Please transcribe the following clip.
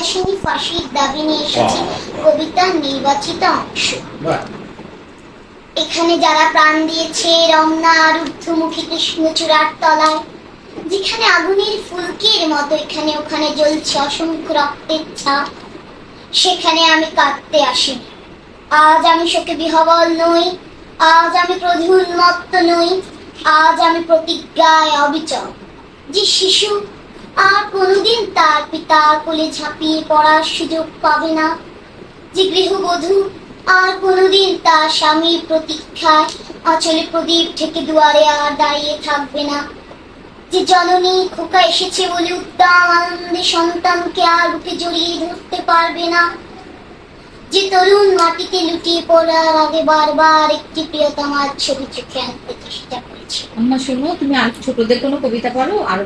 আসেনি ফাঁসির দাবি নিয়ে এসেছি। কবিতার নির্বাচিত অংশ। এখানে যারা প্রাণ দিয়েছে রমনা রুদ্ধমুখী কৃষ্ণচূড়ার তলায় যেখানে আগুনের ফুলকির মতো এখানে ওখানে জ্বলছে অসংখ্য রক্তের ছাপ সেখানে আমি কাঁদতে আসিনি। আজ আমি শোকে বিহবল নই আজ আমি ক্রোধে উন্মত্ত নই আজ আমি প্রতিজ্ঞায় অবিচল। যে শিশু আর কোনোদিন তার পিতার কোলে ঝাঁপিয়ে পড়ার সুযোগ পাবে না। যে গৃহবধূ আর কোনোদিন তার স্বামীর প্রতীক্ষায় আঁচলে প্রদীপ থেকে দুয়ারে আর দাঁড়িয়ে থাকবে না। যে জননী খোকা এসেছে বলে উদ্দাম আনন্দে সন্তানকে আর বুকে জড়িয়ে ধরতে পারবে না। যে তরুণ মাটিতে লুটিয়ে পড়ার আগে বারবার একটি প্রিয়তমার ছবি চোখে আনতে চেষ্টা করেছে। আম্মা শোনো তুমি আর ছোটদের কোনো কবিতা পড়ো? আর